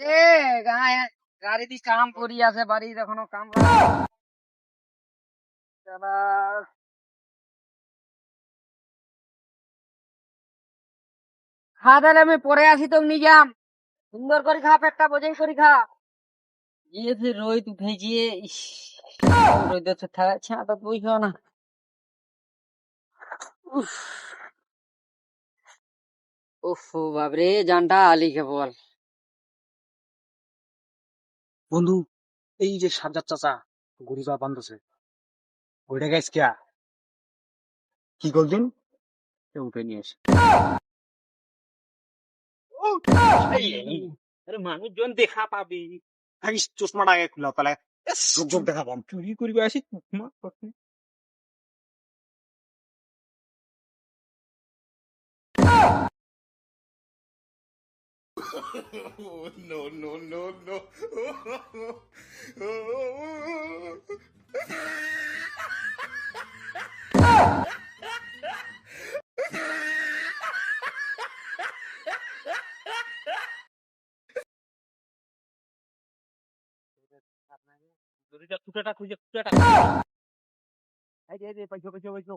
রে গায়ে গাড়ি দি কাম করি আছে বাড়ি এখনও কাম খা তাহলে, আমি পরে আসি তো নিজাম সুন্দর করে খা, পেটটা বোঝাই করে খা। ফির রোদ উঠে গিয়ে, ইস রোদে তো থাকছে তো বুঝো না। উফ। বাবরে জানটা আলি কেবল বন্ধু এই যে সাজ্জাদ চাচা গরু যা বান্ধছে ওইটা গাইস কিয়া? কি করদিন উঠে নিয়ে এসে আরে মানুষজন দেখা পাবি। থাকিস চশমাটা আগে খুলা তাহলে। যোগ যোগ দেখা পাম। চুরি করিবে আসি no, no, no, no. দড়িটা খুঁটাটা খুঁজে খুঁটাটা এই যে এই যে পাইছো পাইছো পাইছো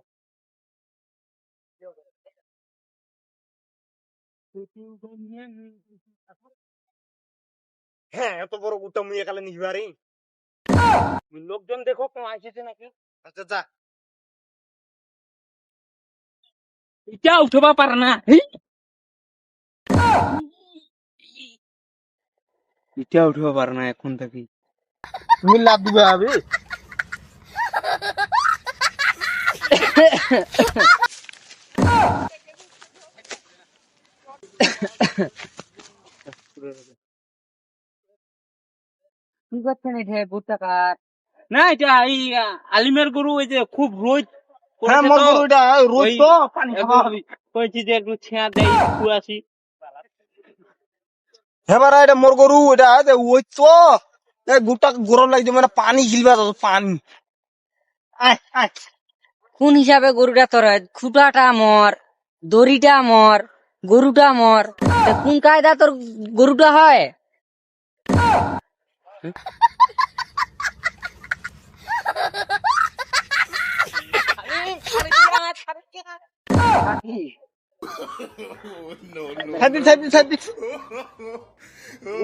হ্যাঁ এত বড় গুটা মুই একালে নিতে পারি লোকজন দেখো কেউ আসেছে নাকি? আচ্ছা যা। এটা উঠবা পারে না এটা উঠবা পারে না এখন থেকে। তুমি লাভ দিবে আবে? কি করছেন এটা বুটটা কার না এটা এই আলিমের গরু ওই যে খুব হ্যাঁ মোর তো, পানি খাওয়া হবে। কইছি যে একটু দেই এটা মোর গরু এটা ওই তো গুটা গরম লাগছে মানে পানি গিলবা তো পানি। কোন হিসাবে গরুটা তোর খুঁটাটা মর দড়িটা মর। গরুটা মর। কোন কায়দা তোর গরুটা হয়?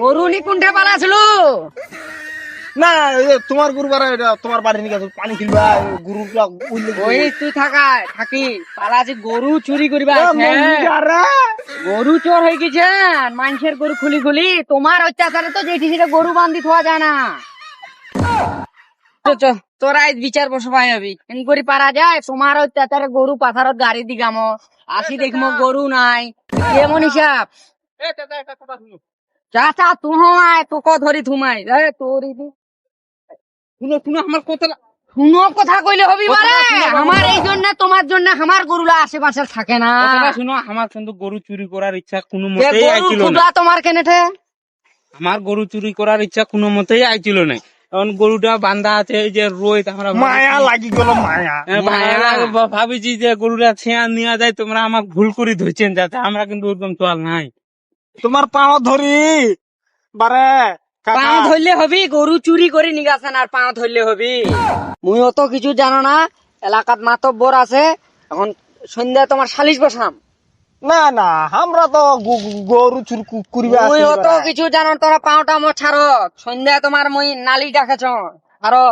গরু নি কোনটা পালাছিল। না এই যে তোমার গরু বারা এটা তোমার বাড়ি নিয়ে পানি গিলবা গরুটা ওই তুই থাকায় থাকি। পালাছি গরু চুরি করিবা হ্যাঁ, গরু চোর হয়ে গেছেন মানুষের গরু খুলি খুলি। তোমার অত্যাচারে তো যেটি সেটা গরু বান্ধি থোয়া যায় না। তোরা আজ বিচার বসবাই হবি। এনকরি পারা যায় তোমার অত্যাচারে গরু পাথারত গাড়ি দিগামো। আসি দেখমো গরু নাই। কেমন হিসাব এ দাদা একটা কথা শুনো। চাচা তুমায় তোক ধরি থুমাই এ তোর শুনো শুনো আমার কথা শুনো কথা কইলে হবি বাবু। আমার এই জন্য তোমার জন্য আমার গরুলা আশেপাশে থাকে না। শুনো আমার কিন্তু গরু চুরি করার ইচ্ছা কোনো মতেই আইছিল না। তোমার আমার গরু চুরি করার ইচ্ছা কোনো মতেই আইছিল না। এখন গরুটা বান্ধা আছে এই যে রোদ আমরা মায়া লাগি গেল মায়া। এ, ভাবিছি যে গরুটা ছেঁয়া নিয়ে যায় তোমরা আমাকে ভুল করে ধরছেন যাতে আমরা কিন্তু ওরকম চল নাই। তোমার পাও ধরি। বারে পাও ধরলে হবি গরু চুরি করে নিগাছেন আর পাও ধরলে হবি। মুই অত কিছু জানো না এলাকাত মাতব্বর আছে এখন সন্ধ্যা তোমার সালিশ বসাম। না না আমরা তো গরু চুরি মুই অত কিছু জানো তোরা পাওটা মো ছাড়ো সন্ধ্যা তোমার মুই নালি ডাকেছ ছাড়ো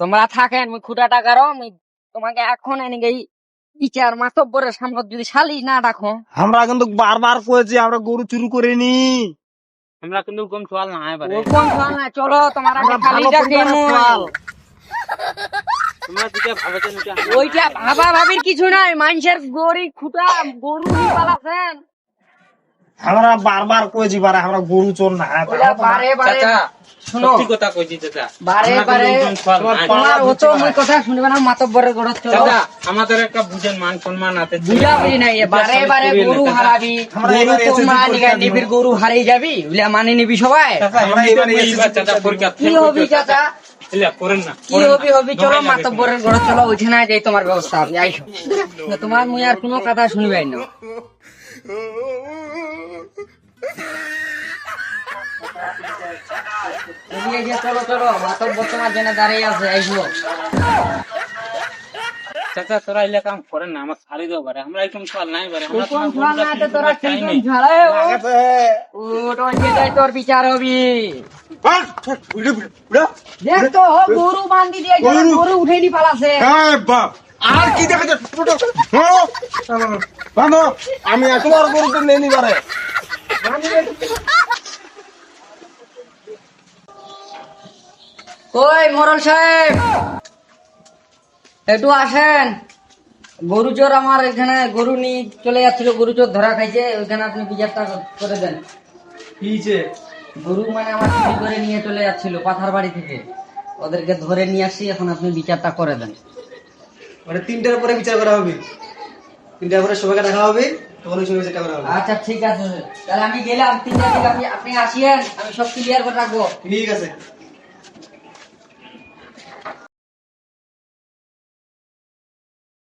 তোমরা থাকেন মুই খুঁটা টাকারো মুই তোমাকে এখন এনে গেই ইচার মাতব্বরের সামনে যদি সালিশ না ডাকো। আমরা কিন্তু বারবার কয়েছি আমরা গরু চুরি করিনি আমরা কিন্তু কম চল না এবারে কম কোন চল না চলো তোমার আগে খালি যা কেন ডাকি পরিবারের মুই। চল। তোমরা দিকে ওটা ওইটা ভাবা ভাবির কিছু নাই মানুষের গরি খুঁটা গরু নিয়ে পালাছেন আমরা বারবার কয়েছি বারে আমরা গরু চোর না শুনবে আমাদের একটা বুঝেন মান সম্মান আছে। গরু হারিয়ে যাবি মানে নিবি সবাই। কি হবি চাচা? এলা করেন না কি করেন না। হবি হবি চলো দমাই লাগে মাতব্বরের গড় চলো ওইখানে যাই তোমার ব্যবস্থা তোমার মুই আর কোনো কথা শুনবাই না। এগিয়ে গিয়ে চলো চলো মাতব্বর তোমার জন্য দাঁড়িয়ে আছে এইগুলো চাচা তোরা এলে কাম করেন না আমার সারি দেওয়া পারে আমরা একদম সকাল নাই পারে তোরা যাই তোর বিচার হবি। দেখ তো গরু বান্ধি দিয়ে গরু। উঠে নি পালাছে। আর কি দেখা যায় আমি এত বড় গরুতে নেই ওই মোরল সাহেব একটু আসেন। গরু চোর আমার এখানে গরু নিয়ে চলে যাচ্ছিল গরু চোর ধরা খাইছে ওইখানে আপনি বিচারটা করে দেন। গরু মানে আমার চুরি করে নিয়ে চলে যাচ্ছিল পাথার বাড়ি থেকে। ওদেরকে ধরে নিয়ে আসি এখন আপনি বিচারটা করে দেন। মানে তিনটার পরে বিচার করা হবে। তিনটার পরে সবাইকে দেখা হবে তখন ওই সময় বিচার করা হবে। আচ্ছা ঠিক আছে। তাহলে আমি গেলাম তিনটার থেকে আপনি আপনি আসিয়েন আমি সব ক্লিয়ার করে রাখব। ঠিক আছে।